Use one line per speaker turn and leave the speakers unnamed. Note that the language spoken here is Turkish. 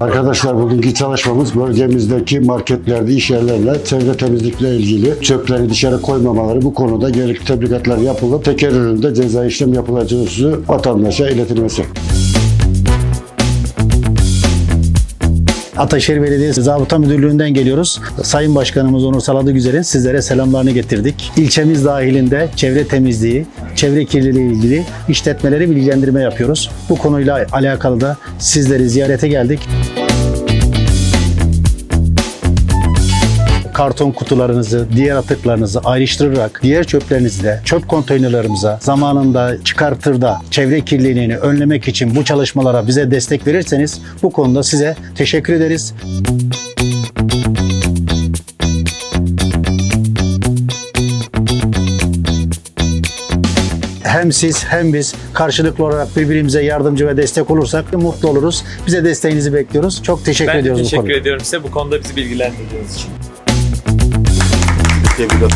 Arkadaşlar bugünkü çalışmamız bölgemizdeki marketlerde, iş yerlerle çevre temizlikle ilgili çöpleri dışarı koymamaları bu konuda gerekli tebligatlar yapılıp teker üründe ceza işlem yapılacağı vatandaşa iletilmesi.
Ataşehir Belediyesi Zabıta Müdürlüğü'nden geliyoruz. Sayın Başkanımız Onur Saladı Güzel'in sizlere selamlarını getirdik. İlçemiz dahilinde çevre temizliği, çevre kirliliği ilgili işletmeleri bilgilendirme yapıyoruz. Bu konuyla alakalı da sizleri ziyarete geldik. Karton kutularınızı, diğer atıklarınızı ayrıştırarak diğer çöplerinizi de çöp konteynerlarımıza zamanında çıkartır da çevre kirliliğini önlemek için bu çalışmalara bize destek verirseniz bu konuda size teşekkür ederiz. Hem siz hem biz karşılıklı olarak birbirimize yardımcı ve destek olursak mutlu oluruz. Bize desteğinizi bekliyoruz. Çok teşekkür
Ben
ediyoruz bu
teşekkür
konuda.
ediyorum size bu konuda bizi bilgilendirdiğiniz için.
Here we go.